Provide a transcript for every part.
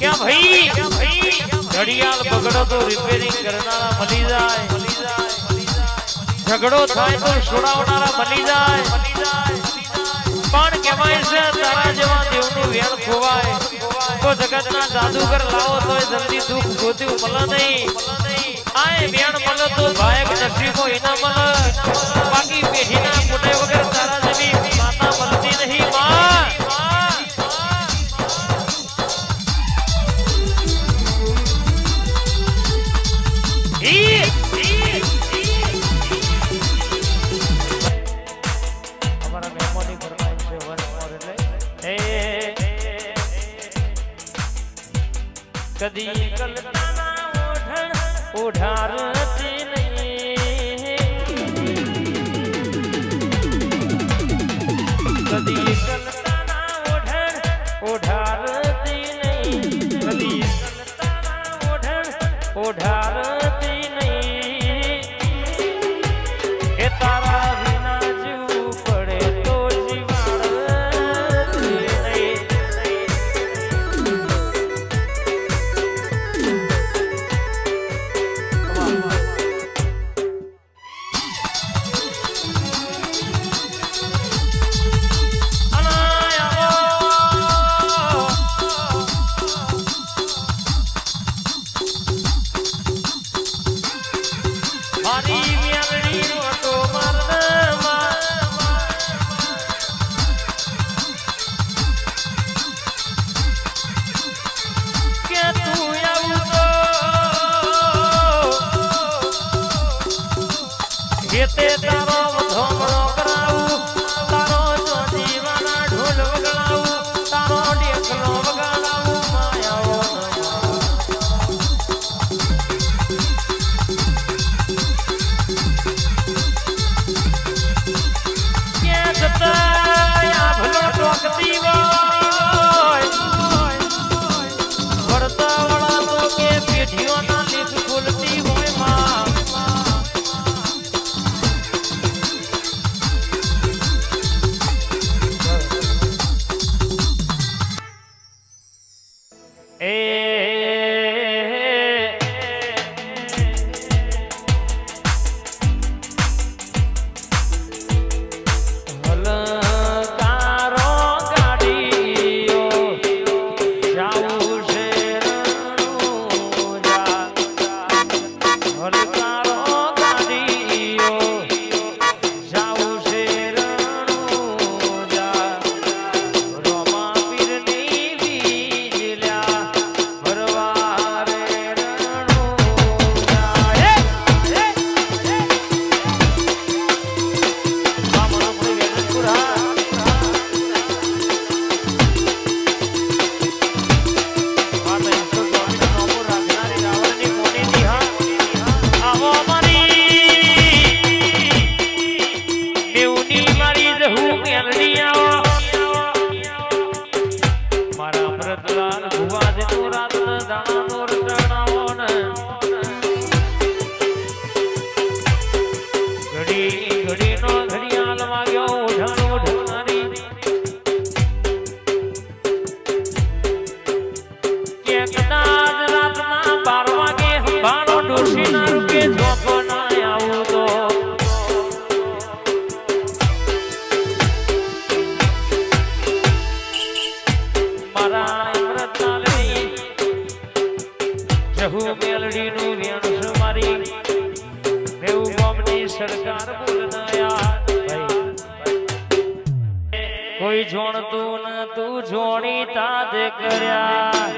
ક્યાં ભાઈ? ઘડિયાળ બગડો તો રિપેરિંગ કરનારા મળી જાય. ઝઘડો થાય તો છોડાવનારા મળી જાય. પણ કહેવાય છે, તારા જેવા દેવનું વેણ ખોવાય. તો જગતના જાદુગર લાવો તો જલ્દી દુઃખ ગોત્યું મળે નહીં. આય વેણ મળે તો ભાયક નસીબો એના મળે બાકી પેઢીના પુણે વગર તારા જેવી નહીં માં કદી કલ્પનાના ઓઢણ ઓઢારતી તો એ Yeah. ગામની સરકાર બોલનાયા કોઈ જોણતું ન તું જોણી તાજ કર્યા.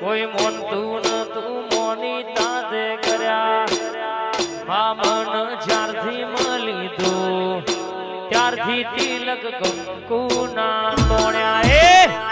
કોઈ મોનતું ન તું મોની તાજ કર્યા. મામન જ્યારથી મળી દો ત્યારથી તિલક કંકુ ના એ, એ,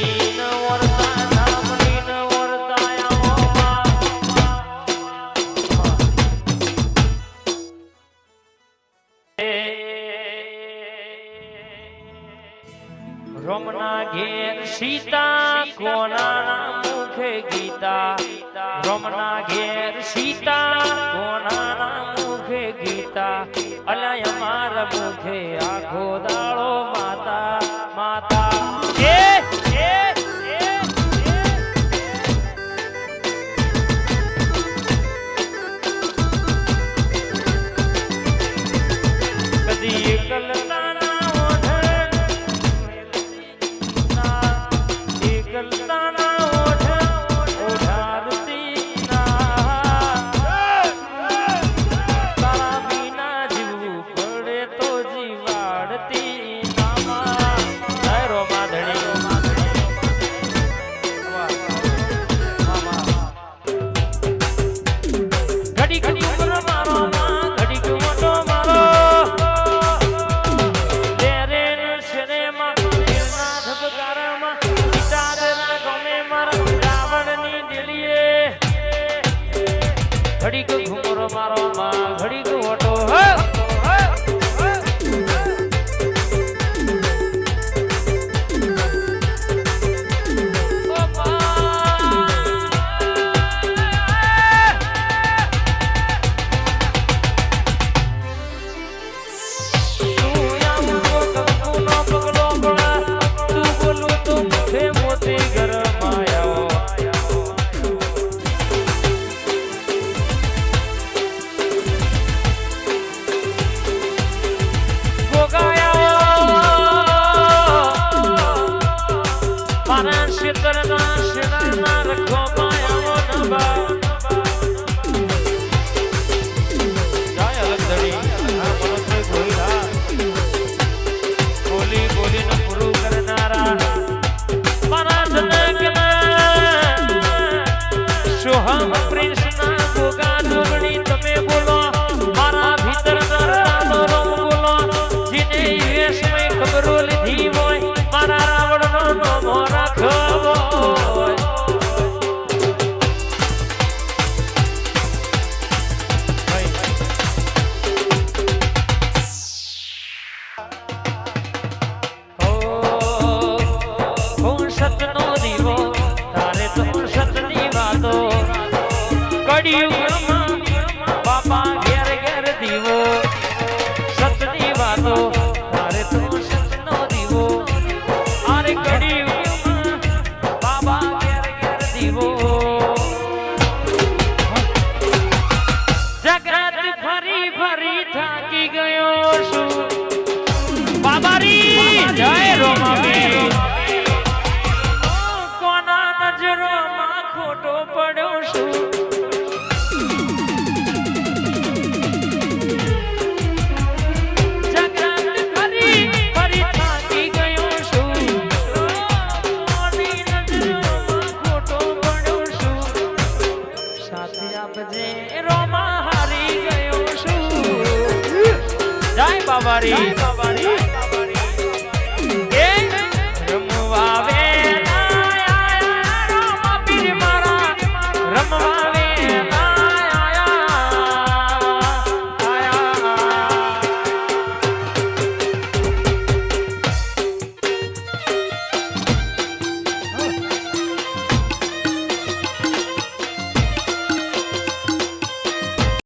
રમના ઘેર સીતા કોના મુખે ગીતા અલય મારા મુખે આખો દાળો ઘડીક ઘુમરો મારો માં ઘડીક ઓટો હે! everybody.